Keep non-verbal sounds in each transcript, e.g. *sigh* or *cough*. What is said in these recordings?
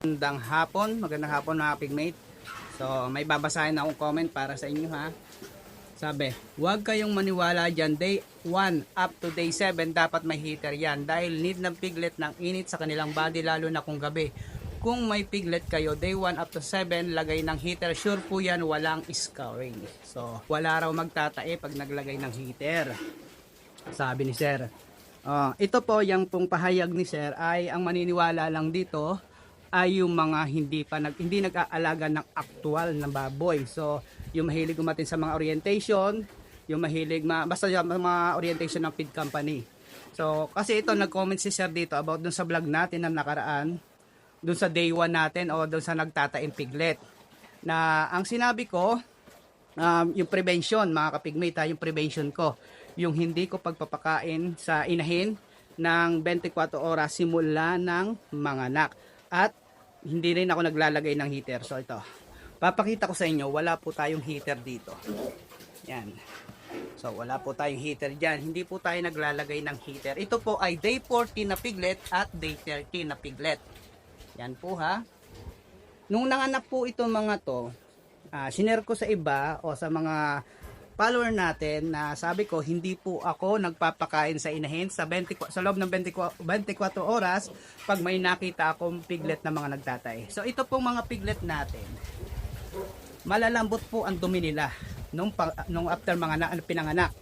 Magandang hapon, magandang hapon mga pigmate. So, may babasahin akong comment para sa inyo ha. Sabi, huwag kayong maniwala dyan. Day 1 up to day 7 dapat may heater yan dahil need ng piglet ng init sa kanilang body lalo na kung gabi. Kung may piglet kayo, day 1 up to 7, lagay ng heater. Sure po yan, walang scouring. So, wala raw magtatae pag naglagay ng heater. Sabi ni Sir. Ah, ito po, yung pong pahayag ni Sir ay ang maniniwala lang dito ay yung mga hindi pa nag hindi nag-aalaga ng aktual na baboy. So, yung mahilig umatin sa mga orientation, yung mahilig ma basta yung mga orientation ng feed company. So, kasi ito nag-comment si Sir dito about dun sa vlog natin na nakaraan, dun sa day 1 natin o dun sa nagtataim piglet. Na ang sinabi ko, um, yung prevention, mga kapigmate, ha, yung prevention ko, yung hindi ko pagpapakain sa inahin ng 24 oras simula ng mga anak. At hindi rin ako naglalagay ng heater. So ito, papakita ko sa inyo, wala po tayong heater dito. Yan. So wala po tayong heater dyan. Hindi po tayo naglalagay ng heater. Ito po ay day 14 na piglet at day 13 na piglet. Yan po ha. Nung nanganak po itong mga to, ah sinare ko sa iba o sa mga follower natin na sabi ko hindi po ako nagpapakain sa inahin sa 20 sa loob ng 24, 24 oras pag may nakita akong piglet na mga nagtatay. So ito pong mga piglet natin. Malalambot po ang dumi nila nung nung after mga na, pinanganak.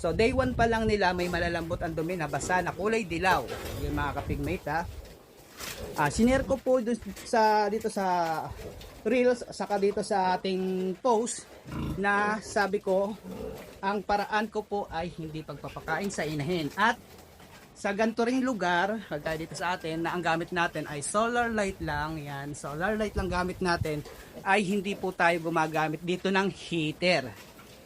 So day 1 pa lang nila may malalambot ang dumi na basa na kulay dilaw. Yung mga kapigmate ha. Ah, sinare ko po dun sa dito sa reels saka dito sa ating post na sabi ko ang paraan ko po ay hindi pagpapakain sa inahin at sa ganito ring lugar, kagaya dito sa atin, na ang gamit natin ay solar light lang, yan, solar light lang gamit natin, ay hindi po tayo gumagamit dito ng heater.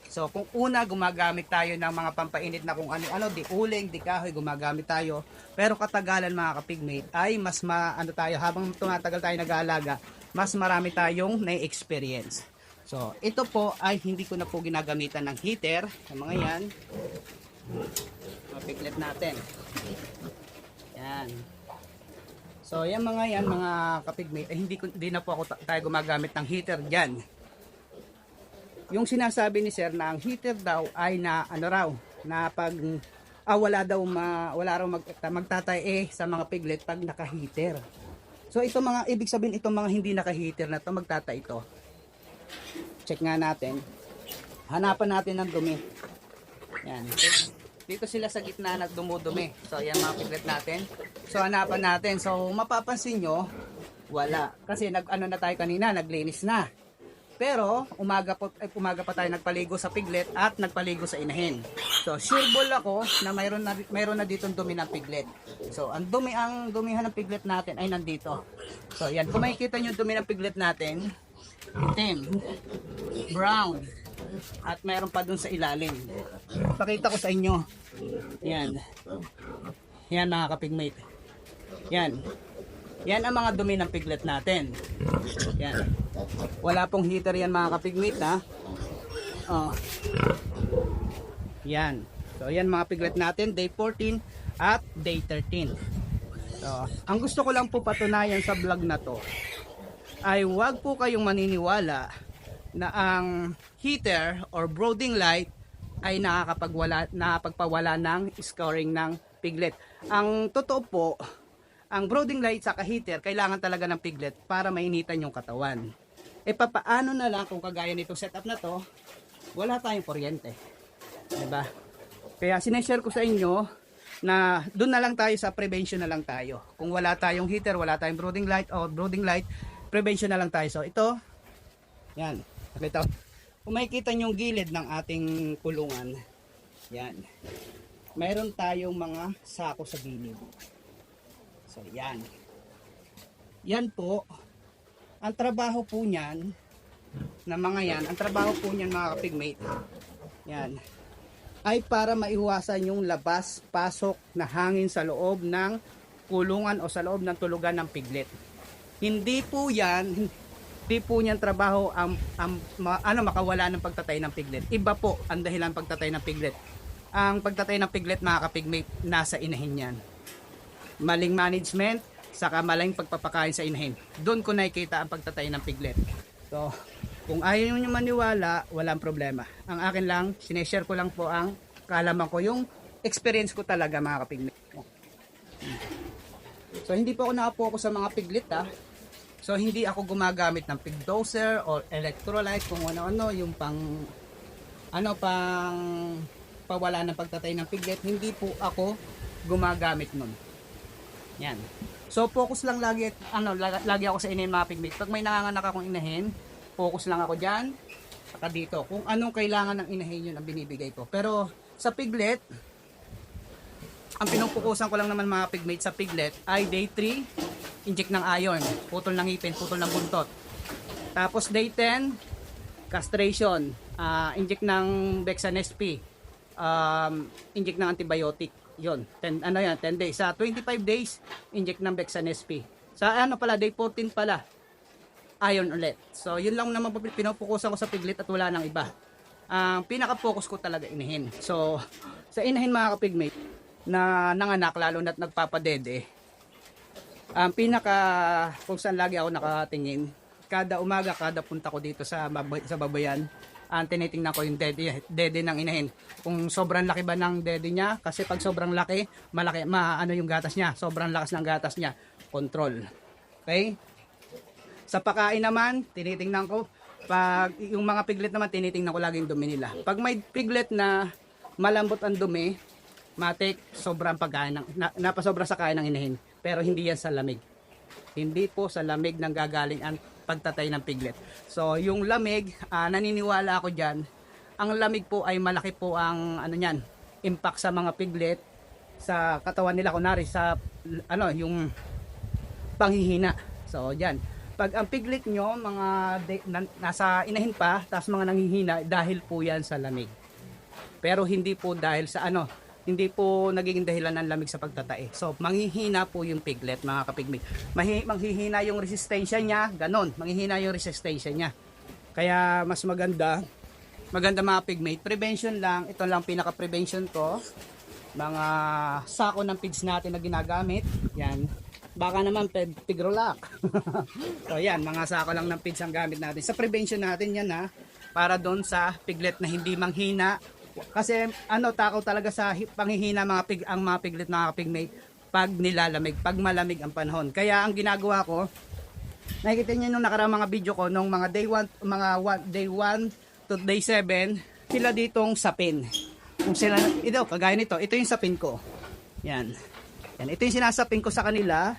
So, kung una gumagamit tayo ng mga pampainit na kung ano-ano, di uling, di kahoy, gumagamit tayo. Pero katagalan mga kapigmate, ay mas ma, ano tayo, habang tumatagal tayo nag-aalaga, mas marami tayong na-experience. So, ito po ay hindi ko na po ginagamitan ng heater, yung mga yan, mga piglet natin. Yan. So, yan mga yan, mga kapigmate, eh, hindi, ko, hindi na po ako ta- tayo gumagamit ng heater dyan. Yung sinasabi ni sir na ang heater daw ay na ano raw, na pag ah, wala daw ma, wala raw mag, magtatay eh sa mga piglet pag naka-heater. So ito mga ibig sabihin itong mga hindi naka-heater na to magtatay ito. Check nga natin. Hanapan natin ng dumi. Yan. Dito sila sa gitna nagdumudumi. So yan mga piglet natin. So hanapan natin. So mapapansin nyo, wala. Kasi nag ano na tayo kanina, naglinis na. Pero umaga po ay, umaga pa tayo nagpaligo sa piglet at nagpaligo sa inahin. So sure ball ako na mayroon na mayroon na dito dumi ng piglet. So ang dumi ang dumihan ng piglet natin ay nandito. So yan, kung makikita niyo dumi ng piglet natin, itim, brown, at mayroon pa dun sa ilalim. Pakita ko sa inyo. Yan. Yan mga kapigmate. Yan. Yan ang mga dumi ng piglet natin. Yan. Wala pong heater yan mga kapigmate ha. Oh. Yan. So yan mga piglet natin, day 14 at day 13. So, ang gusto ko lang po patunayan sa vlog na to ay wag po kayong maniniwala na ang heater or brooding light ay nakakapagwala nakapagpawala ng scoring ng piglet. Ang totoo po, ang brooding light sa heater kailangan talaga ng piglet para mainitan yung katawan. E papaano na lang kung kagaya nitong setup na to, wala tayong kuryente. 'Di ba? Kaya sineshare ko sa inyo na doon na lang tayo sa prevention na lang tayo. Kung wala tayong heater, wala tayong brooding light o brooding light, prevention na lang tayo. So ito, yan. Nakita ko. Kung makikita yung gilid ng ating kulungan, yan. Meron tayong mga sako sa gilid. So yan. Yan po, ang trabaho po niyan, na mga yan, ang trabaho po niyan mga kapigmate, yan, ay para maiwasan yung labas, pasok na hangin sa loob ng kulungan o sa loob ng tulugan ng piglet. Hindi po yan, *laughs* hindi po niyan trabaho ang, ang ma- ano, makawala ng pagtatay ng piglet. Iba po ang dahilan pagtatay ng piglet. Ang pagtatay ng piglet mga kapigmate, nasa inahin yan. Maling management, saka malayang pagpapakain sa inahin. Doon ko nakikita ang pagtatay ng piglet. So, kung ayaw nyo maniwala, walang problema. Ang akin lang, sineshare ko lang po ang kalaman ko, yung experience ko talaga mga kapiglet. So, hindi po ako nakapokus sa mga piglet ha. So, hindi ako gumagamit ng pig doser or electrolyte kung ano-ano, yung pang, ano, pang pawala ng pagtatay ng piglet. Hindi po ako gumagamit nun. Yan. So, focus lang lagi, ano, lagi, ako sa inahin mga. Pag may nanganganak akong inahin, focus lang ako dyan, saka dito. Kung anong kailangan ng inahin yun ang binibigay ko. Pero, sa piglet, ang pinupukusan ko lang naman mga pigmate sa piglet ay day 3, inject ng iron, putol ng ipin, putol ng buntot. Tapos day 10, castration, ah, inject ng Bexanesp, um, inject ng antibiotic. Yon, 10 ano yan, 10 days. Sa 25 days, inject ng Bexanesp. Sa ano pala, day 14 pala, iron ulit. So, yun lang naman po pinupukusan ko sa piglet at wala nang iba. Ang pinaka-focus ko talaga inahin. So, sa inahin mga kapigmate, na nanganak lalo na't nagpapadede, ang pinaka kung saan lagi ako nakatingin, kada umaga, kada punta ko dito sa, sa babayan, ang tinitingnan ko yung dede, dede ng inahin. Kung sobrang laki ba ng dede niya, kasi pag sobrang laki, malaki, ma, ano yung gatas niya, sobrang lakas ng gatas niya, control. Okay? Sa pagkain naman, tinitingnan ko, pag yung mga piglet naman, tinitingnan ko lagi yung dumi nila. Pag may piglet na malambot ang dumi, matik, sobrang pagkain ng, na, napasobra sa kain ng inahin. Pero hindi yan sa lamig. Hindi po sa lamig nang gagaling ang pagtatay ng piglet. So, yung lamig, ah, naniniwala ako dyan, ang lamig po ay malaki po ang ano niyan, impact sa mga piglet sa katawan nila kunari sa ano yung panghihina. So, yan. Pag ang piglet nyo, mga de- na- nasa inahin pa, tapos mga nanghihina, dahil po yan sa lamig. Pero hindi po dahil sa ano, hindi po nagiging dahilan ng lamig sa pagtatae. So, manghihina po yung piglet, mga kapigmate. Mahi, manghihina yung resistensya niya, ganon. Manghihina yung resistensya niya. Kaya mas maganda, maganda mga pigmate. Prevention lang, ito lang pinaka-prevention ko. Mga sako ng pigs natin na ginagamit. Yan. Baka naman peg pigrolak. *laughs* so yan, mga sako lang ng pigs ang gamit natin. Sa prevention natin yan ha. Para doon sa piglet na hindi manghina. Kasi ano, takaw talaga sa hi- panghihina mga pig, ang mga piglet mga pigmate pag nilalamig, pag malamig ang panahon. Kaya ang ginagawa ko, nakikita niyo nung nakaraang mga video ko nung mga day 1 mga one- day 1 to day 7 sila ditong sapin. Kung sila ito kagaya nito ito yung sapin ko. Yan. Yan ito yung sinasapin ko sa kanila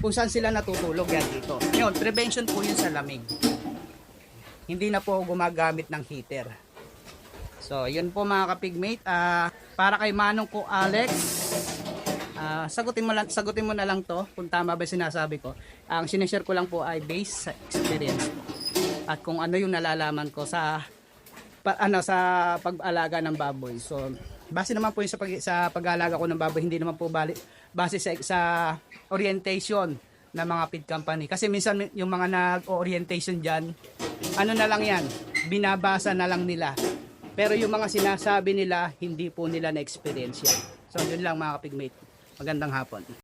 kung saan sila natutulog. Yan dito. Yun prevention po yun sa lamig. Hindi na po gumagamit ng heater so yun po mga kapigmate Ah, para kay Manong ko Alex Ah, sagutin mo lang sagutin mo na lang to kung tama ba sinasabi ko. Ang sineshare ko lang po ay based sa experience. At kung ano yung nalalaman ko sa pa, ano sa pag-alaga ng baboy. So base naman po yung sa pag sa pag-aalaga ko ng baboy, hindi naman po bali, base sa sa orientation ng mga feed company. Kasi minsan yung mga nag-orientation diyan, ano na lang 'yan, binabasa na lang nila. Pero yung mga sinasabi nila, hindi po nila na-experience yan. So, yun lang mga kapigmate. Magandang hapon.